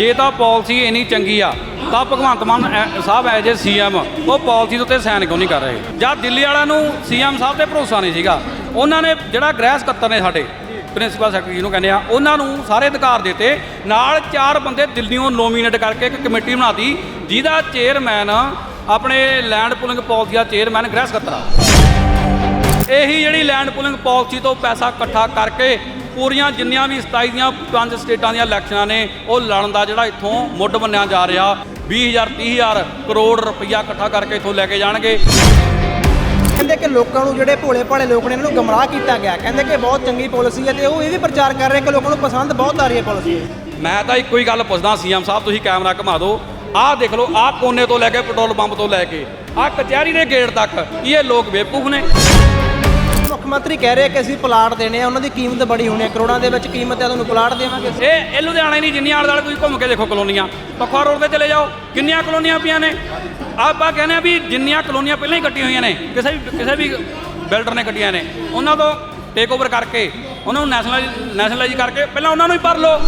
ਜੇ ਤਾਂ ਪਾਲਿਸੀ ਇੰਨੀ ਚੰਗੀ ਆ, ਤਾਂ ਭਗਵੰਤ ਮਾਨ, ਐ- ਸਾਹਿਬ ਐਜ ਏ ਸੀਐਮ ਉਹ ਪਾਲਿਸੀ ਦੇ ਉੱਤੇ ਸਾਈਨ ਕਿਉਂ ਨਹੀਂ ਕਰ ਰਹੇ? ਜਦ ਦਿੱਲੀ ਵਾਲਿਆਂ ਨੂੰ ਸੀਐਮ ਸਾਹਿਬ ਤੇ ਭਰੋਸਾ ਨਹੀਂ ਸੀਗਾ? ਉਹਨਾਂ ਨੇ ਜਿਹੜਾ ਗ੍ਰਹਿ ਸਕੱਤਰ ਨੇ ਸਾਡੇ, ਪ੍ਰਿੰਸੀਪਲ ਸੈਕਟਰੀ ਜਿਹਨੂੰ ਕਹਿੰਦੇ ਆ, ਉਹਨਾਂ ਨੂੰ ਸਾਰੇ ਅਧਿਕਾਰ ਦਿੱਤੇ। ਨਾਲ ਚਾਰ ਬੰਦੇ ਦਿੱਲੀੋਂ ਨੋਮੀਨੇਟ ਕਰਕੇ ਇੱਕ ਕਮੇਟੀ ਬਣਾਤੀ, ਜਿਹਦਾ ਚੇਅਰਮੈਨ ਆਪਣੇ ਲੈਂਡ ਪੁਲਿੰਗ ਪਾਲਿਸੀ ਦਾ ਚੇਅਰਮੈਨ ਗ੍ਰਹਿ ਸਕੱਤਰ ਆ। ਇਹੀ ਜਿਹੜੀ ਲੈਂਡ ਪੁਲਿੰਗ ਪਾਲਿਸੀ ਤੋਂ ਪੈਸਾ ਇਕੱਠਾ ਕਰਕੇ ਪੂਰੀਆਂ ਜਿੰਨੀਆਂ ਵੀ 27 ਦੀਆਂ ਪੰਜ ਸਟੇਟਾਂ ਦੀਆਂ ਇਲੈਕਸ਼ਨਾਂ ਨੇ ਉਹ ਲੜਨ ਦਾ ਜਿਹੜਾ ਇੱਥੋਂ ਮੁੱਢ ਬੰਨਿਆ ਜਾ ਰਿਹਾ। 20000 30000 ਕਰੋੜ ਰੁਪਈਆ ਇਕੱਠਾ ਕਰਕੇ ਇੱਥੋਂ ਲੈ ਕੇ ਜਾਣਗੇ। ਕਹਿੰਦੇ ਕਿ ਲੋਕਾਂ ਨੂੰ ਜਿਹੜੇ ਭੋਲੇ ਭਾਲੇ ਲੋਕ ਨੇ ਇਹਨਾਂ ਨੂੰ ਗਮਰਾਹ ਕੀਤਾ ਗਿਆ। ਕਹਿੰਦੇ ਕਿ ਬਹੁਤ ਚੰਗੀ ਪਾਲਿਸੀ ਹੈ ਤੇ ਉਹ ਇਹ ਵੀ ਪ੍ਰਚਾਰ ਕਰ ਰਹੇ ਕਿ ਲੋਕਾਂ ਨੂੰ ਪਸੰਦ ਬਹੁਤ ਆ ਰਹੀ ਹੈ ਪਾਲਿਸੀ। ਮੈਂ ਤਾਂ ਇੱਕੋ ਹੀ ਗੱਲ ਪੁੱਛਦਾ ਸੀਐਮ ਸਾਹਿਬ ਤੁਸੀਂ ਕੈਮਰਾ ਘੁਮਾ ਦਿਓ। ਆਹ ਦੇਖ ਲਓ ਆਹ ਕੋਨੇ ਤੋਂ ਲੈ ਕੇ ਪੈਟਰੋਲ ਪੰਪ ਤੋਂ ਲੈ ਕੇ ਆਹ ਕਚਹਿਰੀ ਦੇ ਗੇਟ ਤੱਕ ਇਹ ਲੋਕ ਬੇਵਕੂਫ ਨੇ। ਮੰਤਰੀ ਕਹਿ ਰਹੇ ਕਿ ਅਸੀਂ ਪਲਾਟ ਦੇਣੇ ਆ ਉਹਨਾਂ ਦੀ ਕੀਮਤ ਬੜੀ ਹੋਣੀ ਹੈ ਕਰੋੜਾਂ ਦੇ ਵਿੱਚ ਕੀਮਤ ਹੈ ਤੁਹਾਨੂੰ ਪਲਾਟ ਦੇਵਾਂਗੇ। ਇਹ ਇਹ ਲੁਧਿਆਣਾ ਹੀ ਨਹੀਂ ਜਿੰਨੀਆਂ ਆਲੇ ਦੁਆਲੇ ਤੁਸੀਂ ਘੁੰਮ ਕੇ ਦੇਖੋ ਕਲੋਨੀਆਂ। ਪਖਵਾ ਰੋਡ ਤੇ ਚਲੇ ਜਾਓ ਕਿੰਨੀਆਂ ਕਲੋਨੀਆਂ ਪਈਆਂ ਨੇ? ਆਪਾਂ ਕਹਿੰਦੇ ਆ ਵੀ ਜਿੰਨੀਆਂ ਕਲੋਨੀਆਂ ਪਹਿਲਾਂ ਹੀ ਕੱਟੀਆਂ ਹੋਈਆਂ ਨੇ ਕਿਸੇ ਵੀ ਕਿਸੇ ਵੀ ਬਿਲਡਰ ਨੇ ਕੱਟੀਆਂ ਨੇ ਉਹਨਾਂ ਤੋਂ ਟੇਕ ਓਵਰ ਕਰਕੇ ਉਹਨਾਂ ਨੂੰ ਨੈਸ਼ਨਲਾਈਜ਼ ਨੈਸ਼ਨਲਾਈਜ਼ ਕਰਕੇ ਪਹਿਲਾਂ ਉਹਨਾਂ ਨੂੰ ਹੀ ਭਰ ਲਓ।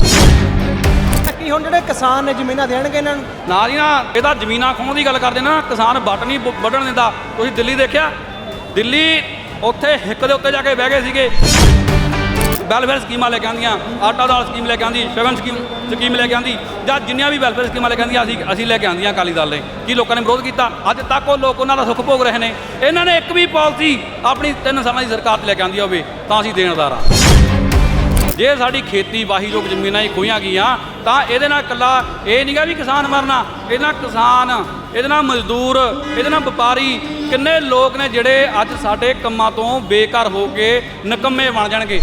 ਕੀ ਹੁਣ ਜਿਹੜੇ ਕਿਸਾਨ ਨੇ ਜ਼ਮੀਨਾਂ ਦੇਣਗੇ ਇਹਨਾਂ ਨੂੰ? ਨਾ ਜੀ ਨਾ ਇਹਦਾ ਜ਼ਮੀਨਾਂ ਖੋਣ ਦੀ ਗੱਲ ਕਰਦੇ ਨਾ ਕਿਸਾਨ ਵੱਟ ਨਹੀਂ ਵੱਢਣ ਦਿੰਦਾ। ਤੁਸੀਂ ਦਿੱਲੀ ਦੇਖਿਆ? ਦਿੱਲੀ ਉੱਥੇ ਹਿੱਕ ਦੇ ਉੱਤੇ ਜਾ ਕੇ ਬਹਿ ਗਏ ਸੀਗੇ। ਵੈਲਫੇਅਰ ਸਕੀਮਾਂ ਲੈ ਕੇ ਆਂਦੀਆਂ ਆਟਾ ਦਾਲ ਸਕੀਮ ਲੈ ਕੇ ਆਂਦੀ ਸ਼ਗਨ ਸਕੀਮ ਸਕੀਮ ਲੈ ਕੇ ਆਂਦੀ ਜਾਂ ਜਿੰਨੀਆਂ ਵੀ ਵੈਲਫੇਅਰ ਸਕੀਮਾਂ ਲੈ ਕੇ ਆਂਦੀਆਂ ਅਸੀਂ ਅਸੀਂ ਲੈ ਕੇ ਆਂਦੀਆਂ ਅਕਾਲੀ ਦਲ ਨੇ, ਕੀ ਲੋਕਾਂ ਨੇ ਵਿਰੋਧ ਕੀਤਾ। ਅੱਜ ਤੱਕ ਉਹ ਲੋਕ ਉਹਨਾਂ ਦਾ ਸੁੱਖ ਭੋਗ ਰਹੇ ਨੇ। ਇਹਨਾਂ ਨੇ ਇੱਕ ਵੀ ਪਾਲਿਸੀ ਆਪਣੀ ਤਿੰਨ ਸਾਲਾਂ ਦੀ ਸਰਕਾਰ 'ਚ ਲੈ ਕੇ ਆਂਦੀ ਹੋਵੇ, ਤਾਂ ਅਸੀਂ ਦੇਣਦਾਰ ਆ ਜੇ ਸਾਡੀ ਖੇਤੀ ਲੋਕ ਜ਼ਮੀਨਾਂ ਹੀ ਖੋਈਆਂ ਗਈਆਂ, ਤਾਂ ਇਹਦੇ ਨਾਲ ਇਕੱਲਾ ਇਹ ਨਹੀਂਗਾ ਵੀ ਕਿਸਾਨ ਮਰਨਾ। ਇਹਦੇ ਨਾਲ ਕਿਸਾਨ, ਇਹਦੇ ਨਾਲ ਮਜ਼ਦੂਰ, ਇਹਦੇ ਨਾਲ ਵਪਾਰੀ, ਕਿੰਨੇ ਲੋਕ ਨੇ ਜਿਹੜੇ ਅੱਜ ਸਾਡੇ ਕੰਮਾਂ ਤੋਂ ਬੇਕਾਰ ਹੋ ਕੇ ਨਕੰਮੇ ਬਣ ਜਾਣਗੇ।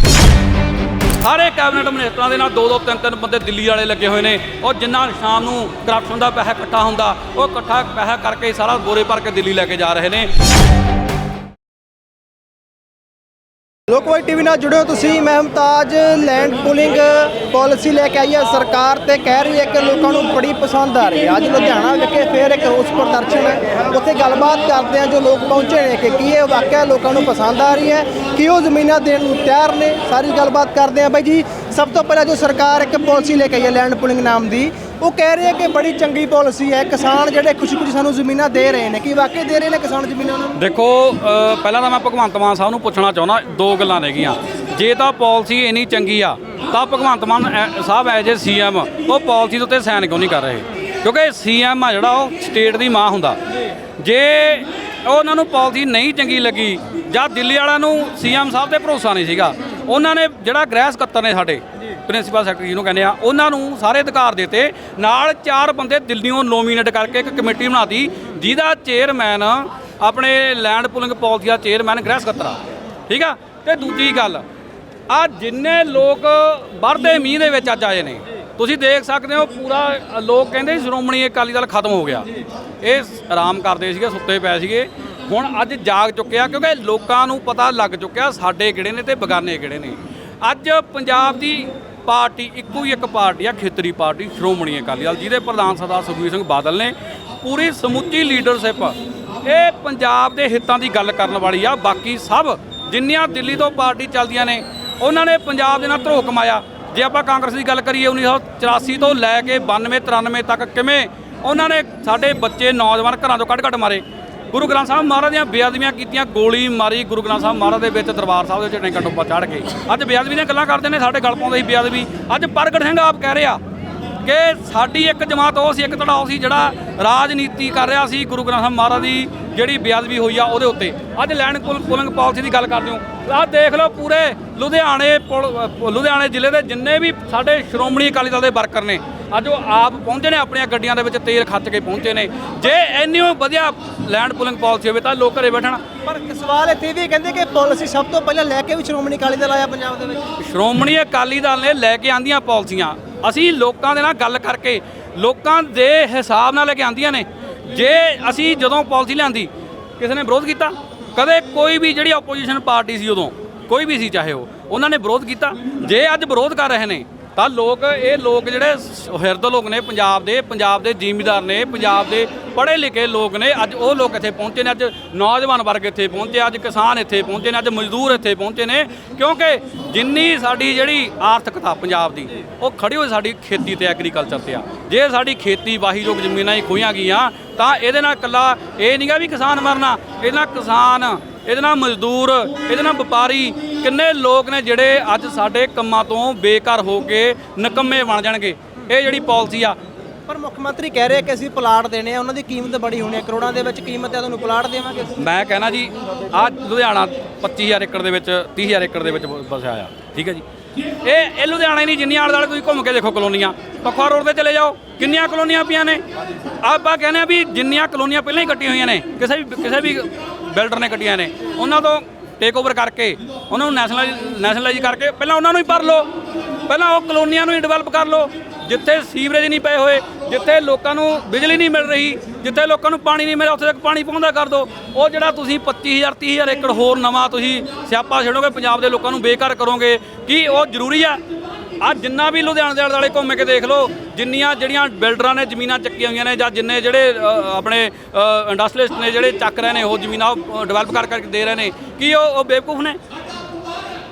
ਸਾਰੇ ਕੈਬਨਿਟ ਮਿਨਿਸਟਰਾਂ ਦੇ ਨਾਲ ਦੋ ਦੋ ਤਿੰਨ ਤਿੰਨ ਬੰਦੇ ਦਿੱਲੀ ਵਾਲੇ ਲੱਗੇ ਹੋਏ ਨੇ। ਔਰ ਜਿੰਨਾ ਸ਼ਾਮ ਨੂੰ ਕਰਪਸ਼ਨ ਦਾ ਪੈਸਾ ਇਕੱਠਾ ਹੁੰਦਾ, ਉਹ ਇਕੱਠਾ ਪੈਸਾ ਕਰਕੇ ਸਾਰਾ ਗੋਰੇ ਭਰ ਕੇ ਦਿੱਲੀ ਲੈ ਕੇ ਜਾ ਰਹੇ ਨੇ। ਲੋਕਵਾਈ ਟੀਵੀ ਨਾਲ ਜੁੜਿਓ ਤੁਸੀਂ, ਮੈਂ ਮੁਮਤਾਜ ਲੈਂਡ ਪੂਲਿੰਗ ਪਾਲਿਸੀ ਲੈ ਕੇ ਆਈ ਹੈ, ਸਰਕਾਰ ਤੇ ਕਹਿ ਰਹੀ ਹੈ ਕਿ ਲੋਕਾਂ ਨੂੰ ਬੜੀ ਪਸੰਦ ਆ ਰਹੀ ਹੈ। ਅੱਜ ਲੁਧਿਆਣਾ ਵਿਖੇ ਫੇਰ ਇੱਕ ਰੋਸ ਪ੍ਰਦਰਸ਼ਨ ਹੈ, ਉੱਥੇ ਗੱਲਬਾਤ ਕਰਦੇ ਆ ਜੋ ਲੋਕ ਪਹੁੰਚੇ ਨੇ ਕਿ ਕੀ ਇਹ ਵਾਕਿਆ ਲੋਕਾਂ ਨੂੰ ਪਸੰਦ ਆ ਰਹੀ ਹੈ ਕਿ ਉਹ ਜ਼ਮੀਨਾਂ ਦੇਣ ਨੂੰ ਤਿਆਰ ਨੇ, ਸਾਰੀ ਗੱਲਬਾਤ ਕਰਦੇ ਆ। ਬਾਈ ਜੀ, ਸਭ ਤੋਂ ਪਹਿਲਾਂ ਜੋ ਸਰਕਾਰ ਇੱਕ ਪਾਲਿਸੀ ਲੈ ਕੇ ਆਈ ਹੈ ਲੈਂਡ ਪੂਲਿੰਗ ਨਾਮ ਦੀ ਉਹ ਕਹਿ ਰਹੇ ਆ ਕਿ ਬੜੀ ਚੰਗੀ ਪਾਲਿਸੀ ਹੈ ਕਿਸਾਨ ਜਿਹੜੇ ਖੁਸ਼ੀ-ਖੁਸ਼ੀ ਸਾਨੂੰ ਜ਼ਮੀਨਾਂ ਦੇ ਰਹੇ ਨੇ। ਕੀ ਵਾਕਈ ਦੇ ਰਹੇ ਨੇ ਕਿਸਾਨ ਜ਼ਮੀਨਾਂ ਉਹਨਾਂ ਨੂੰ? ਦੇਖੋ ਅ, ਪਹਿਲਾਂ ਤਾਂ ਮੈਂ ਭਗਵੰਤ ਮਾਨ ਸਾਹਿਬ ਨੂੰ ਪੁੱਛਣਾ ਚਾਹੁੰਦਾ ਦੋ ਗੱਲਾਂ ਨੇਗੀਆਂ ਜੇ ਤਾਂ ਪਾਲਿਸੀ ਇੰਨੀ ਚੰਗੀ ਆ ਤਾਂ ਭਗਵੰਤ ਮਾਨ ਐ- ਸਾਹਿਬ ਐਜ ਏ ਸੀਐਮ ਉਹ ਪਾਲਿਸੀ ਦੇ ਉੱਤੇ ਸਾਈਨ ਕਿਉਂ ਨਹੀਂ ਕਰ ਰਹੇ? ਕਿਉਂਕਿ ਸੀਐਮ ਆ ਜਿਹੜਾ ਉਹ ਸਟੇਟ ਦੀ ਮਾਂ ਹੁੰਦਾ। ਜੇ ਉਹਨਾਂ ਨੂੰ ਪਾਲਿਸੀ ਨਹੀਂ ਚੰਗੀ ਲੱਗੀ ਜਾਂ ਦਿੱਲੀ ਵਾਲਿਆਂ ਨੂੰ ਸੀਐਮ ਸਾਹਿਬ ਤੇ ਭਰੋਸਾ ਨਹੀਂ ਸੀਗਾ ਉਹਨਾਂ ਨੇ ਜਿਹੜਾ ਗ੍ਰਹਿ ਸਕੱਤਰ ਨੇ ਸਾਡੇ ਪ੍ਰਿੰਸੀਪਲ ਸੈਕਟਰੀ ਜਿਹਨੂੰ ਕਹਿੰਦੇ ਆ ਉਹਨਾਂ ਨੂੰ ਸਾਰੇ ਅਧਿਕਾਰ ਦਿੱਤੇ। ਨਾਲ ਚਾਰ ਬੰਦੇ ਦਿੱਲੀੋਂ ਨੋਮੀਨੇਟ ਕਰਕੇ ਇੱਕ ਕਮੇਟੀ ਬਣਾਤੀ ਜਿਹਦਾ ਚੇਅਰਮੈਨ ਆਪਣੇ ਲੈਂਡ ਪੁਲਿੰਗ ਪਾਲਿਸੀ ਦਾ ਚੇਅਰਮੈਨ ਗ੍ਰਹਿ ਸਕੱਤਰ ਆ। ਠੀਕ ਆ? ਤੇ ਦੂਜੀ ਗੱਲ ਆ ਜਿੰਨੇ ਲੋਕ ਵਰਦੇ ਮੀਂਹ ਦੇ ਵਿੱਚ ਅੱਜ ਆਏ ਨੇ ਤੁਸੀਂ ਦੇਖ ਸਕਦੇ ਹੋ ਪੂਰਾ ਲੋਕ ਕਹਿੰਦੇ ਸ਼੍ਰੋਮਣੀ ਅਕਾਲੀ ਦਲ ਖਤਮ ਹੋ ਗਿਆ। ਇਹ ਆਰਾਮ ਕਰਦੇ ਸੀਗੇ ਸੁੱਤੇ ਪਏ ਸੀਗੇ। ਹੁਣ ਅੱਜ ਜਾਗ ਚੁੱਕਿਆ ਕਿਉਂਕਿ ਲੋਕਾਂ ਨੂੰ ਪਤਾ ਲੱਗ ਚੁੱਕਿਆ ਸਾਡੇ ਕਿਹੜੇ ਨੇ ਤੇ ਬਗਾਨੇ ਕਿਹੜੇ ਨੇ। ਅੱਜ ਪੰਜਾਬ ਦੀ ਪਾਰਟੀ ਇੱਕੋ ਹੀ ਇੱਕ ਪਾਰਟੀ ਆ, ਖੇਤਰੀ ਪਾਰਟੀ, ਸ਼੍ਰੋਮਣੀ ਅਕਾਲੀ ਦਲ, ਜਿਹਦੇ ਪ੍ਰਧਾਨ ਸਰਦਾਰ ਸੁਖਬੀਰ ਸਿੰਘ ਬਾਦਲ ਨੇ ਪੂਰੀ ਸਮੁੱਚੀ ਲੀਡਰਸ਼ਿਪ ਇਹ ਪੰਜਾਬ ਦੇ ਹਿੱਤਾਂ ਦੀ ਗੱਲ ਕਰਨ ਵਾਲੀ ਆ। ਬਾਕੀ ਸਭ ਜਿੰਨੀਆਂ ਦਿੱਲੀ ਤੋਂ ਪਾਰਟੀ ਚੱਲਦੀਆਂ ਨੇ, ਉਹਨਾਂ ਨੇ ਪੰਜਾਬ ਦੇ ਨਾਲ ਧਰੋ ਕਮਾਇਆ। ਜੇ ਆਪਾਂ ਕਾਂਗਰਸ ਦੀ ਗੱਲ ਕਰੀਏ 1984 ਤੋਂ ਲੈ ਕੇ 92 93 ਤੱਕ ਕਿਵੇਂ ਉਹਨਾਂ ਨੇ ਸਾਡੇ ਬੱਚੇ ਨੌਜਵਾਨ ਘਰਾਂ ਤੋਂ ਕੱਢ ਕੱਢ ਮਾਰੇ। ਗੁਰੂ ਗ੍ਰੰਥ ਸਾਹਿਬ ਮਹਾਰਾਜ ਦੀਆਂ ਬੇਅਦਬੀਆਂ ਕੀਤੀਆਂ, ਗੋਲੀ ਮਾਰੀ ਗੁਰੂ ਗ੍ਰੰਥ ਸਾਹਿਬ ਮਹਾਰਾਜ ਦੇ ਵਿੱਚ ਦਰਬਾਰ ਸਾਹਿਬ ਦੇ ਵਿੱਚ ਟੈਂਕਾ ਟੋਪਾ ਚੜ੍ਹ ਕੇ। ਅੱਜ ਬੇਅਦਬੀ ਦੀਆਂ ਗੱਲਾਂ ਕਰਦੇ ਨੇ, ਸਾਡੇ ਗਲ ਪਾਉਂਦੇ ਸੀ ਬੇਅਦਬੀ। ਅੱਜ ਪ੍ਰਗਟ ਸਿੰਘ ਆਪ ਕਹਿ ਰਿਹਾ ਕਿ ਸਾਡੀ ਇੱਕ ਜਮਾਤ ਉਹ ਸੀ ਇੱਕ ਧੜਾ ਉਹ ਸੀ ਜਿਹੜਾ ਰਾਜਨੀਤੀ ਕਰ ਰਿਹਾ ਸੀ ਗੁਰੂ ਗ੍ਰੰਥ ਸਾਹਿਬ ਮਹਾਰਾਜ ਦੀ ਜਿਹੜੀ ਬੇਅਦਬੀ ਹੋਈ ਆ ਉਹਦੇ ਉੱਤੇ। ਅੱਜ ਲੈਂਡ ਪੁਲਿੰਗ ਪਾਲਿਸੀ ਦੀ ਗੱਲ ਕਰਦੇ ਹੋ। ਆਹ ਦੇਖ ਲਓ ਪੂਰੇ ਲੁਧਿਆਣੇ ਲੁਧਿਆਣੇ ਜ਼ਿਲ੍ਹੇ ਦੇ ਜਿੰਨੇ ਵੀ ਸਾਡੇ ਸ਼੍ਰੋਮਣੀ ਅਕਾਲੀ ਦਲ ਦੇ ਵਰਕਰ ਨੇ ਅੱਜ ਉਹ ਆਪ ਪਹੁੰਚੇ ਨੇ ਆਪਣੀਆਂ ਗੱਡੀਆਂ ਦੇ ਵਿੱਚ ਤੇਲ ਖੱਚ ਕੇ ਪਹੁੰਚੇ ਨੇ। ਜੇ ਇੰਨੀ ਵਧੀਆ ਲੈਂਡ ਪੁਲਿੰਗ ਪਾਲਿਸੀ ਹੋਵੇ ਤਾਂ ਲੋਕ ਘਰੇ ਬੈਠਣ। ਪਰ ਸਵਾਲ ਇੱਥੇ ਵੀ ਕਹਿੰਦੇ ਕਿ ਪਾਲਿਸੀ ਸਭ ਤੋਂ ਪਹਿਲਾਂ ਲੈ ਕੇ ਵੀ ਸ਼੍ਰੋਮਣੀ ਅਕਾਲੀ ਦਲ ਆਇਆ ਪੰਜਾਬ ਦੇ ਵਿੱਚ। ਸ਼੍ਰੋਮਣੀ ਅਕਾਲੀ ਦਲ ਨੇ ਲੈ ਕੇ ਆਂਦੀਆਂ ਪਾਲਿਸੀਆਂ। ਅਸੀਂ ਲੋਕਾਂ ਦੇ ਨਾਲ ਗੱਲ ਕਰਕੇ ਲੋਕਾਂ ਦੇ ਹਿਸਾਬ ਨਾਲ ਲੈ ਕੇ ਆਂਦੀਆਂ ਨੇ। ਜੇ ਅਸੀਂ ਜਦੋਂ ਪਾਲਿਸੀ ਲਿਆਂਦੀ, ਕਿਸੇ ਨੇ ਵਿਰੋਧ ਕੀਤਾ, ਕਦੇ ਕੋਈ ਵੀ ਜਿਹੜੀ ਆਪੋਜੀਸ਼ਨ ਪਾਰਟੀ ਸੀ ਉਦੋਂ, ਕੋਈ ਵੀ ਸੀ ਚਾਹੇ ਉਹ, ਉਹਨਾਂ ਨੇ ਵਿਰੋਧ ਕੀਤਾ। ਜੇ ਅੱਜ ਵਿਰੋਧ ਕਰ ਰਹੇ ਨੇ ਤਾਂ ਲੋਕ, ਇਹ ਲੋਕ ਜਿਹੜੇ ਹਿਰਦ ਲੋਕ ਨੇ ਪੰਜਾਬ ਦੇ ਪੰਜਾਬ ਦੇ ਜ਼ਿਮੀਦਾਰ ਨੇ, ਪੰਜਾਬ ਦੇ ਪੜ੍ਹੇ ਲਿਖੇ ਲੋਕ ਨੇ, ਅੱਜ ਉਹ ਲੋਕ ਇੱਥੇ ਪਹੁੰਚੇ ਨੇ, ਅੱਜ ਨੌਜਵਾਨ ਵਰਗ ਇੱਥੇ ਪਹੁੰਚੇ, ਅੱਜ ਕਿਸਾਨ ਇੱਥੇ ਪਹੁੰਚੇ ਨੇ, ਅੱਜ ਮਜ਼ਦੂਰ ਇੱਥੇ ਪਹੁੰਚੇ ਨੇ, ਕਿਉਂਕਿ ਜਿੰਨੀ ਸਾਡੀ ਜਿਹੜੀ ਆਰਥਿਕਤਾ ਪੰਜਾਬ ਦੀ, ਉਹ ਖੜੀ ਹੋਈ ਸਾਡੀ ਖੇਤੀ ਤੇ ਐਗਰੀਕਲਚਰ ਤੇ ਆ। ਜੇ ਸਾਡੀ ਖੇਤੀ ਵਾਹੀਯੋਗ ਜ਼ਮੀਨਾਂ ਹੀ ਖੋਈਆਂ ਗਈਆਂ, ਤਾਂ ਇਹਦੇ ਨਾਲ ਇਕੱਲਾ ਇਹ ਨਹੀਂਗਾ ਵੀ ਕਿਸਾਨ ਮਰਨਾ, ਇਹਦੇ ਨਾਲ ਕਿਸਾਨ ਇਹਦੇ ਨਾਲ ਮਜ਼ਦੂਰ ਇਹਦੇ ਨਾਲ ਵਪਾਰੀ ਕਿੰਨੇ ਲੋਕ ਨੇ ਜਿਹੜੇ ਅੱਜ ਸਾਡੇ ਕੰਮਾਂ ਤੋਂ ਬੇਕਾਰ ਹੋ ਕੇ ਨਿਕੰਮੇ ਬਣ ਜਾਣਗੇ? ਇਹ ਜਿਹੜੀ ਪਾਲਿਸੀ ਆ। ਪਰ ਮੁੱਖ ਮੰਤਰੀ ਕਹਿ ਰਹੇ ਕਿ ਅਸੀਂ ਪਲਾਟ ਦੇਣੇ ਆ ਉਹਨਾਂ ਦੀ ਕੀਮਤ ਬੜੀ ਹੋਣੀ ਹੈ ਕਰੋੜਾਂ ਦੇ ਵਿੱਚ ਕੀਮਤ ਹੈ ਤੁਹਾਨੂੰ ਪਲਾਟ ਦੇਵਾਂਗੇ? ਮੈਂ ਕਹਿਣਾ ਜੀ ਆ ਲੁਧਿਆਣਾ 25000 ਏਕੜ ਦੇ ਵਿੱਚ 30000 ਏਕੜ ਦੇ ਵਿੱਚ ਵਸਿਆ ਆ। ਠੀਕ ਹੈ ਜੀ? ਇਹ ਇਹ ਲੁਧਿਆਣਾ ਹੀ ਨਹੀਂ ਜਿੰਨੀਆਂ ਆਲੇ ਦੁਆਲੇ ਤੁਸੀਂ ਘੁੰਮ ਕੇ ਦੇਖੋ ਕਲੋਨੀਆਂ। ਪਖਵਾ ਰੋਡ ਤੇ ਚਲੇ ਜਾਓ ਕਿੰਨੀਆਂ ਕਲੋਨੀਆਂ ਪਈਆਂ ਨੇ? ਆਪਾਂ ਕਹਿੰਦੇ ਆ ਵੀ ਜਿੰਨੀਆਂ ਕਲੋਨੀਆਂ ਪਹਿਲਾਂ ਹੀ ਕੱਟੀਆਂ ਹੋਈਆਂ ਨੇ ਕਿਸੇ ਵੀ ਕਿਸੇ ਵੀ ਬਿਲਡਰ ਨੇ ਕੱਟੀਆਂ ਨੇ। ਉਹਨਾਂ ਤੋਂ ਟੇਕ ਓਵਰ ਕਰਕੇ, ਉਹਨਾਂ ਨੂੰ ਨੈਸ਼ਨਲਾਈਜ਼ ਨੈਸ਼ਨਲਾਈਜ਼ ਕਰਕੇ ਪਹਿਲਾਂ ਉਹਨਾਂ ਨੂੰ ਹੀ ਭਰ ਲਓ। ਪਹਿਲਾਂ ਉਹ ਕਲੋਨੀਆਂ ਨੂੰ ਹੀ ਡਿਵੈਲਪ ਕਰ ਲਓ। ਜਿੱਥੇ ਸੀਵਰੇਜ ਨਹੀਂ ਪਏ ਹੋਏ, ਜਿੱਥੇ ਲੋਕਾਂ ਨੂੰ ਬਿਜਲੀ ਨਹੀਂ ਮਿਲ ਰਹੀ, ਜਿੱਥੇ ਲੋਕਾਂ ਨੂੰ ਪਾਣੀ ਨਹੀਂ ਮਿਲਿਆ, ਉੱਥੇ ਤੱਕ ਪਾਣੀ ਪਹੁੰਚਦਾ ਕਰ ਦਿਓ। ਉਹ ਜਿਹੜਾ ਤੁਸੀਂ 25000 30000 ਏਕੜ ਹੋਰ ਨਵਾਂ ਤੁਸੀਂ ਸਿਆਪਾ ਛੇੜੋਗੇ ਪੰਜਾਬ ਦੇ ਲੋਕਾਂ ਨੂੰ ਬੇਕਾਰ ਕਰੋਗੇ, ਕੀ ਉਹ ਜ਼ਰੂਰੀ ਆ? ਆ ਜਿੰਨਾ ਵੀ ਲੁਧਿਆਣਾ ਦੇ ਆਲੇ ਦੁਆਲੇ ਘੁੰਮ ਕੇ ਦੇਖ ਲਓ, ਜਿੰਨੀਆਂ ਜਿਹੜੀਆਂ ਬਿਲਡਰਾਂ ਨੇ ਜ਼ਮੀਨਾਂ ਚੱਕੀਆਂ ਹੋਈਆਂ ਨੇ ਜਾਂ ਜਿੰਨੇ ਜਿਹੜੇ ਆਪਣੇ ਇੰਡਸਟਰੀਲਿਸਟ ਨੇ ਜਿਹੜੇ ਚੱਕ ਰਹੇ ਨੇ, ਉਹ ਜ਼ਮੀਨਾਂ ਡਿਵੈਲਪ ਕਰ ਕਰਕੇ ਦੇ ਰਹੇ ਨੇ, ਕੀ ਉਹ ਉਹ ਬੇਵਕੂਫ ਨੇ?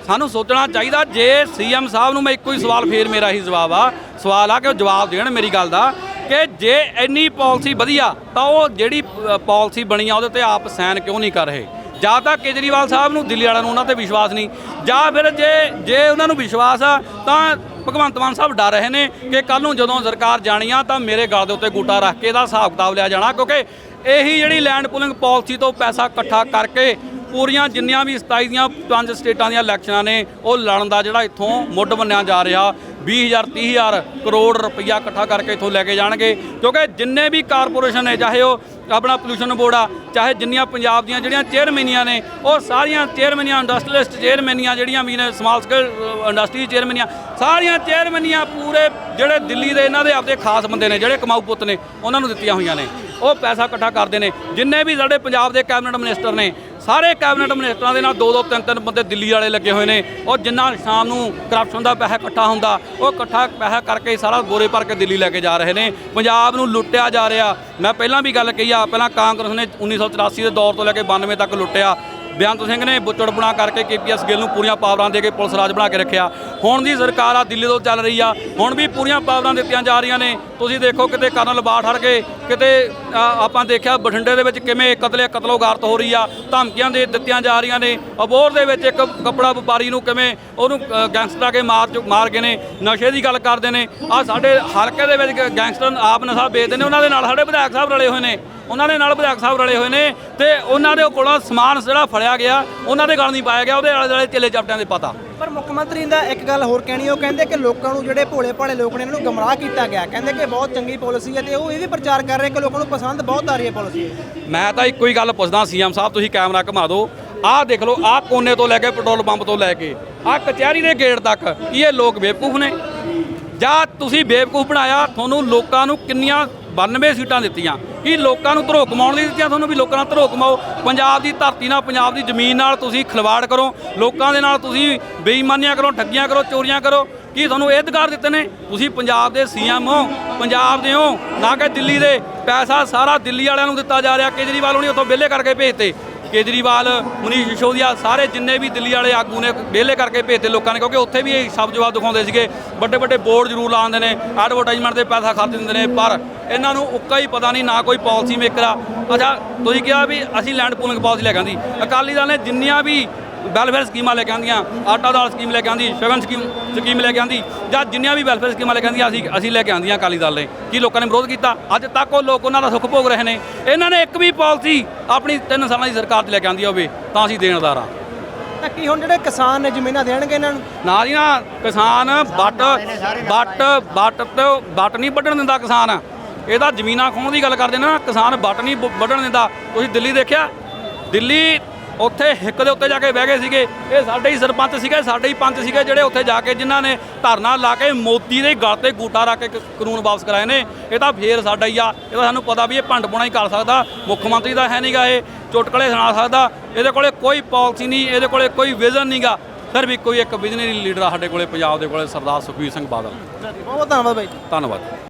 ਸਾਨੂੰ ਸੋਚਣਾ ਚਾਹੀਦਾ, ਜੇ ਸੀਐਮ ਸਾਹਿਬ ਨੂੰ ਮੈਂ ਇੱਕੋ ਹੀ ਸਵਾਲ ਫੇਰ ਮੇਰਾ ਹੀ ਜਵਾਬ ਆ, ਸਵਾਲ ਆ ਕਿ ਉਹ ਜਵਾਬ ਦੇਣ ਮੇਰੀ ਗੱਲ ਦਾ, ਕਿ ਜੇ ਇੰਨੀ ਪਾਲਿਸੀ ਵਧੀਆ ਤਾਂ ਉਹ ਜਿਹੜੀ ਪਾਲਿਸੀ ਬਣੀ ਆ ਉਹਦੇ ਤੇ ਆਪ ਸਾਈਨ ਕਿਉਂ ਨਹੀਂ ਕਰ ਰਹੇ? ਜਾਂ ਤਾਂ ਕੇਜਰੀਵਾਲ ਸਾਹਿਬ ਨੂੰ ਦਿੱਲੀ ਵਾਲਿਆਂ ਨੂੰ ਉਹਨਾਂ ਤੇ ਵਿਸ਼ਵਾਸ ਨਹੀਂ, ਜਾਂ ਫਿਰ ਜੇ ਜੇ ਉਹਨਾਂ ਨੂੰ ਵਿਸ਼ਵਾਸ ਆ, ਤਾਂ ਭਗਵੰਤ ਮਾਨ ਸਾਹਿਬ ਡਰ ਰਹੇ ਨੇ ਕਿ ਕੱਲ ਨੂੰ ਜਦੋਂ ਸਰਕਾਰ ਜਾਣੀ ਆ ਤਾਂ ਮੇਰੇ ਗਲ ਦੇ ਉੱਤੇ ਗੋਟਾ ਰੱਖ ਕੇ ਇਹਦਾ ਹਿਸਾਬ ਕਿਤਾਬ ਲਿਆ ਜਾਣਾ, ਕਿਉਂਕਿ ਇਹੀ ਜਿਹੜੀ ਲੈਂਡ ਪੁਲਿੰਗ ਪਾਲਿਸੀ ਤੋਂ ਪੈਸਾ ਇਕੱਠਾ ਕਰਕੇ ਪੂਰੀਆਂ ਜਿੰਨੀਆਂ ਵੀ 27 ਦੀਆਂ ਪੰਜ ਸਟੇਟਾਂ ਦੀਆਂ ਇਲੈਕਸ਼ਨਾਂ ਨੇ, ਉਹ ਲੜਨ ਦਾ ਜਿਹੜਾ ਇੱਥੋਂ ਮੁੱਢ ਬੰਨਿਆ ਜਾ ਰਿਹਾ 20000 30000 ਕਰੋੜ ਰੁਪਈਆ ਇਕੱਠਾ ਕਰਕੇ ਇੱਥੋਂ ਲੈ ਕੇ ਜਾਣਗੇ। ਕਿਉਂਕਿ ਜਿੰਨੇ ਵੀ ਕਾਰਪੋਰੇਸ਼ਨ ਨੇ, ਚਾਹੇ ਉਹ ਆਪਣਾ ਪੋਲੂਸ਼ਨ ਬੋਰਡ ਆ, ਚਾਹੇ ਜਿੰਨੀਆਂ ਪੰਜਾਬ ਦੀਆਂ ਜਿਹੜੀਆਂ ਚੇਅਰਮੈਨੀਆਂ ਨੇ, ਉਹ ਸਾਰੀਆਂ ਚੇਅਰਮੈਨੀਆਂ ਇੰਡਸਟਰੀਲਿਸਟ ਚੇਅਰਮੈਨੀਆਂ ਜਿਹੜੀਆਂ ਵੀ ਨੇ ਸਮਾਲ ਸਕੇਲ ਇੰਡਸਟਰੀ ਚੇਅਰਮੈਨੀਆਂ ਸਾਰੀਆਂ ਚੇਅਰਮੈਨੀਆਂ ਪੂਰੇ ਜਿਹੜੇ ਦਿੱਲੀ ਦੇ ਇਹਨਾਂ ਦੇ ਆਪਦੇ ਖਾਸ ਬੰਦੇ ਨੇ, ਜਿਹੜੇ ਕਮਾਊ ਪੁੱਤ ਨੇ, ਉਹਨਾਂ ਨੂੰ ਦਿੱਤੀਆਂ ਹੋਈਆਂ ਨੇ। ਉਹ ਪੈਸਾ ਇਕੱਠਾ ਕਰਦੇ ਨੇ। ਜਿੰਨੇ ਵੀ ਸਾਡੇ ਪੰਜਾਬ ਦੇ ਕੈਬਨਿਟ ਮਿਨਿਸਟਰ ਨੇ ਸਾਰੇ ਕੈਬਨਿਟ ਮਿਨਿਸਟਰਾਂ ਦੇ ਨਾਲ ਦੋ ਦੋ ਤਿੰਨ ਤਿੰਨ ਬੰਦੇ ਦਿੱਲੀ ਵਾਲੇ ਲੱਗੇ ਹੋਏ ਨੇ। ਉਹ ਜਿੰਨਾ ਸ਼ਾਮ ਨੂੰ ਕਰਪਸ਼ਨ ਦਾ ਪੈਸਾ ਇਕੱਠਾ ਹੁੰਦਾ, ਉਹ ਇਕੱਠਾ ਪੈਸਾ ਕਰਕੇ ਸਾਰਾ ਗੋਰੇ ਭਰ ਕੇ ਦਿੱਲੀ ਲੈ ਕੇ ਜਾ ਰਹੇ ਨੇ। ਪੰਜਾਬ ਨੂੰ ਲੁੱਟਿਆ ਜਾ ਰਿਹਾ। ਮੈਂ ਪਹਿਲਾਂ ਵੀ ਗੱਲ ਕਹੀ ਆ, ਪਹਿਲਾਂ ਕਾਂਗਰਸ ਨੇ 1984 ਦੇ ਦੌਰ ਤੋਂ ਲੈ ਕੇ 92 ਤੱਕ ਲੁੱਟਿਆ। ਬੇਅੰਤ ਸਿੰਘ ਨੇ ਬੁੱਚੜ ਬਣਾ ਕਰਕੇ ਕੇਪੀਐਸ ਗਿੱਲ ਨੂੰ ਪੂਰੀਆਂ ਪਾਵਰਾਂ ਦੇ ਕੇ ਪੁਲਿਸ ਰਾਜ ਬਣਾ ਕੇ ਰੱਖਿਆ। ਹੁਣ ਦੀ ਸਰਕਾਰ ਆ ਦਿੱਲੀ ਤੋਂ ਚੱਲ ਰਹੀ ਆ। ਹੁਣ ਵੀ ਪੂਰੀਆਂ ਪਾਵਰਾਂ ਦਿੱਤੀਆਂ ਜਾ ਰਹੀਆਂ ਨੇ। ਤੁਸੀਂ ਦੇਖੋ ਕਿਤੇ ਕਰਨਲ ਬਾਠ ਹਟ ਕੇ ਕਿਤੇ ਆਪਾਂ ਦੇਖਿਆ ਬਠਿੰਡੇ ਦੇ ਵਿੱਚ ਕਿਵੇਂ ਕਤਲੇ ਕਤਲੋਗਾਰਤ ਹੋ ਰਹੀ ਆ। ਧਮਕੀਆਂ ਦੇ ਦਿੱਤੀਆਂ ਜਾ ਰਹੀਆਂ ਨੇ। ਅਬੋਰ ਦੇ ਵਿੱਚ ਇੱਕ ਕੱਪੜਾ ਵਪਾਰੀ ਨੂੰ ਕਿਵੇਂ ਉਹਨੂੰ ਅ, ਗੈਂਗਸਟਰ ਕੇ ਮਾਰ ਚੁ- ਮਾਰ ਗਏ ਨੇ ਨਸ਼ੇ ਦੀ ਗੱਲ ਕਰਦੇ ਨੇ। ਆ ਸਾਡੇ ਹਲਕੇ ਦੇ ਵਿੱਚ ਗੈਂਗਸਟਰ ਆਪ ਨਸ਼ਾ ਵੇਚਦੇ ਨੇ ਉਹਨਾਂ ਦੇ ਨਾਲ ਸਾਡੇ ਵਿਧਾਇਕ ਸਾਹਿਬ ਰਲੇ ਹੋਏ ਨੇ। ਉਹਨਾਂ ਦੇ ਨਾਲ ਵਿਧਾਇਕ ਸਾਹਿਬ ਰਲੇ ਹੋਏ ਨੇ ਤੇ ਉਹਨਾਂ ਦੇ ਕੋਲੋਂ ਸਮਾਨ ਜਿਹੜਾ ਫੜਿਆ ਗਿਆ ਉਹਨਾਂ ਦੇ ਗਲ ਨਹੀਂ ਪਾਇਆ ਗਿਆ ਉਹਦੇ ਆਲੇ ਦੁਆਲੇ ਚੇਲੇ ਚਾਪਟਿਆਂ ਦੇ ਪਤਾ। ਪਰ ਮੁੱਖ ਮੰਤਰੀ ਦਾ ਇੱਕ ਗੱਲ ਹੋਰ ਕਹਿਣੀ ਉਹ ਕਹਿੰਦੇ ਕਿ ਲੋਕਾਂ ਨੂੰ ਜਿਹੜੇ ਭੋਲੇ ਭਾਲੇ ਲੋਕ ਨੇ ਇਹਨਾਂ ਨੂੰ ਗਮਰਾਹ ਕੀਤਾ ਗਿਆ। ਕਹਿੰਦੇ ਕਿ ਬਹੁਤ ਚੰਗੀ ਪਾਲਿਸੀ ਹੈ ਤੇ ਉਹ ਇਹ ਵੀ ਪ੍ਰਚਾਰ ਕਰ ਰਹੇ ਕਿ ਲੋਕਾਂ ਨੂੰ ਪਸੰਦ ਬਹੁਤ ਆ ਰਹੀ ਹੈ ਪਾਲਿਸੀ। ਮੈਂ ਤਾਂ ਇੱਕੋ ਹੀ ਗੱਲ ਪੁੱਛਦਾ ਸੀਐਮ ਸਾਹਿਬ ਤੁਸੀਂ ਕੈਮਰਾ ਘੁਮਾ ਦਿਓ। ਆਹ ਦੇਖ ਲਓ ਆਹ ਕੋਨੇ ਤੋਂ ਲੈ ਕੇ ਪੈਟਰੋਲ ਪੰਪ ਤੋਂ ਲੈ ਕੇ ਆਹ ਕਚਹਿਰੀ ਦੇ ਗੇਟ ਤੱਕ ਇਹ ਲੋਕ ਬੇਵਕੂਫ ਨੇ। ਜਾਂ ਤੁਸੀਂ ਬੇਵਕੂਫ ਬਣਾਇਆ ਤੁਹਾਨੂੰ ਲੋਕਾਂ ਨੂੰ ਕਿੰਨੀਆਂ 92 ਸੀਟਾਂ ਦਿੱਤੀਆਂ। ਕੀ ਲੋਕਾਂ ਨੂੰ ਧਰੋ ਕਮਾਉਣ ਲਈ ਦਿੱਤੀਆਂ। ਤੁਹਾਨੂੰ ਵੀ ਲੋਕਾਂ ਨਾਲ ਧਰੋ ਕਮਾਓ। ਪੰਜਾਬ ਦੀ ਧਰਤੀ ਨਾਲ, ਪੰਜਾਬ ਦੀ ਜ਼ਮੀਨ ਨਾਲ ਤੁਸੀਂ ਖਿਲਵਾੜ ਕਰੋ। ਲੋਕਾਂ ਦੇ ਨਾਲ ਤੁਸੀਂ ਬੇਈਮਾਨੀਆਂ ਕਰੋ, ਠੱਗੀਆਂ ਕਰੋ, ਚੋਰੀਆਂ ਕਰੋ। ਕੀ ਤੁਹਾਨੂੰ ਇਹ ਅਧਿਕਾਰ ਦਿੱਤੇ ਨੇ? ਤੁਸੀਂ ਪੰਜਾਬ ਦੇ ਸੀਐਮ ਹੋ। ਪੰਜਾਬ ਦੇ ਹੋ। ਨਾ ਕਿ ਦਿੱਲੀ ਦੇ। ਪੈਸਾ ਸਾਰਾ ਦਿੱਲੀ ਵਾਲਿਆਂ ਨੂੰ ਦਿੱਤਾ ਜਾ ਰਿਹਾ। ਕੇਜਰੀਵਾਲ ਉਹਨੇ ਉੱਥੋਂ ਵਿਹਲੇ ਕਰਕੇ ਭੇਜਤੇ। ਕੇਜਰੀਵਾਲ, ਮਨੀਸ਼ ਸਿਸੋਦੀਆ ਸਾਰੇ ਜਿੰਨੇ ਵੀ ਦਿੱਲੀ ਵਾਲੇ ਆਗੂ ਨੇ ਵਿਹਲੇ ਕਰਕੇ ਭੇਜਦੇ ਲੋਕਾਂ ਨੇ, ਕਿਉਂਕਿ ਉੱਥੇ ਵੀ ਇਹ ਸਭ ਜਵਾਬ ਦਿਖਾਉਂਦੇ ਸੀਗੇ। ਵੱਡੇ ਵੱਡੇ ਬੋਰਡ ਜ਼ਰੂਰ ਲਾਉਂਦੇ ਨੇ ਐਡਵਰਟਾਈਜ਼ਮੈਂਟ ਦੇ ਪੈਸਾ ਖਰਚ ਦਿੰਦੇ ਨੇ, ਪਰ ਇਹਨਾਂ ਨੂੰ ਉੱਕਾ ਹੀ ਪਤਾ ਨਹੀਂ ਨਾ ਕੋਈ ਪਾਲਿਸੀ ਮੇਕਰ ਆ। ਅੱਛਾ, ਤੁਸੀਂ ਕਿਹਾ ਵੀ ਅਸੀਂ ਲੈਂਡ ਪੂਲਿੰਗ ਪਾਲਿਸੀ ਲੈ ਕੇ ਆਂਦੀ ਅਕਾਲੀ ਦਲ ਨੇ ਜਿੰਨੀਆਂ ਵੀ ਵੈਲਫੇਅਰ ਸਕੀਮਾਂ ਲੈ ਕੇ ਆਂਦੀਆਂ ਆਟਾ ਦਾਲ ਸਕੀਮ ਲੈ ਕੇ ਆਂਦੀ ਸ਼ਗਨ ਸਕੀਮ ਸਕੀਮ ਲੈ ਕੇ ਆਂਦੀ ਜਾਂ ਜਿੰਨੀਆਂ ਵੀ ਵੈਲਫੇਅਰ ਸਕੀਮਾਂ ਲੈ ਕੇ ਆਂਦੀਆਂ ਅਸੀਂ ਅਸੀਂ ਲੈ ਕੇ ਆਂਦੀਆਂ ਅਕਾਲੀ ਦਲ ਨੇ ਕੀ ਲੋਕਾਂ ਨੇ ਵਿਰੋਧ ਕੀਤਾ। ਅੱਜ ਤੱਕ ਉਹ ਲੋਕ ਉਹਨਾਂ ਦਾ ਸੁੱਖ ਭੋਗ ਰਹੇ ਨੇ। ਇਹਨਾਂ ਨੇ ਇੱਕ ਵੀ ਪਾਲਿਸੀ ਆਪਣੀ 3 ਸਾਲਾਂ ਦੀ ਸਰਕਾਰ 'ਚ ਲੈ ਕੇ ਆਂਦੀ ਹੋਵੇ ਤਾਂ ਅਸੀਂ ਦੇਣਦਾਰ ਹਾਂ। ਤਾਂ ਕੀ ਹੁਣ ਜਿਹੜੇ ਕਿਸਾਨ ਨੇ ਜ਼ਮੀਨਾਂ ਦੇਣਗੇ ਇਹਨਾਂ ਨੂੰ? ਨਾ ਜੀ ਨਾ ਕਿਸਾਨ ਬੱਟ ਬੱਟ ਬੱਟ ਤੋਂ ਬੱਟ ਨਹੀਂ ਵੱਢਣ ਦਿੰਦਾ ਕਿਸਾਨ। ਇਹਦਾ ਜ਼ਮੀਨਾਂ ਖੋਣ ਦੀ ਗੱਲ ਕਰਦੇ ਨੇ ਨਾ ਕਿਸਾਨ ਬੱਟ ਨਹੀਂ ਵੱਢਣ ਦਿੰਦਾ। ਤੁਸੀਂ ਦਿੱਲੀ ਦੇਖਿਆ? ਦਿੱਲੀ ਉੱਥੇ ਹਿੱਕ ਦੇ ਉੱਤੇ ਜਾ ਕੇ ਬਹਿ ਗਏ ਸੀਗੇ। ਇਹ ਸਾਡੇ ਹੀ ਸਰਪੰਚ ਸੀਗੇ ਸਾਡੇ ਹੀ ਪੰਚ ਸੀਗੇ ਜਿਹੜੇ ਉੱਥੇ ਜਾ ਕੇ ਜਿਨ੍ਹਾਂ ਨੇ ਧਰਨਾ ਲਾ ਕੇ ਮੋਦੀ ਦੇ ਗਲ ਤੇ ਗੂਟਾ ਰੱਖ ਕੇ ਕਾਨੂੰਨ ਵਾਪਸ ਕਰਾਏ ਨੇ। ਇਹ ਤਾਂ ਫੇਰ ਸਾਡਾ ਹੀ ਆ। ਇਹ ਤਾਂ ਸਾਨੂੰ ਪਤਾ ਵੀ ਇਹ ਭੰਡ ਪੁਣਾ ਹੀ ਕਰ ਸਕਦਾ। ਮੁੱਖ ਮੰਤਰੀ ਦਾ ਹੈ ਨਹੀਂਗਾ ਇਹ। ਚੁਟਕਲੇ ਸੁਣਾ ਸਕਦਾ। ਇਹਦੇ ਕੋਲੇ ਕੋਈ ਪਾਲਿਸੀ ਨਹੀਂ ਇਹਦੇ ਕੋਲੇ ਕੋਈ ਵਿਜ਼ਨ ਨਹੀਂਗਾ ਸਿਰਫ ਇੱਕੋ ਹੀ ਇੱਕ ਵਿਜ਼ਨਰੀ ਲੀਡਰ ਸਾਡੇ ਕੋਲੇ ਪੰਜਾਬ ਦੇ ਕੋਲੇ ਸਰਦਾਰ ਸੁਖਬੀਰ ਸਿੰਘ ਬਾਦਲ। ਬਹੁਤ ਬਹੁਤ ਧੰਨਵਾਦ ਬਾਈ ਧੰਨਵਾਦ।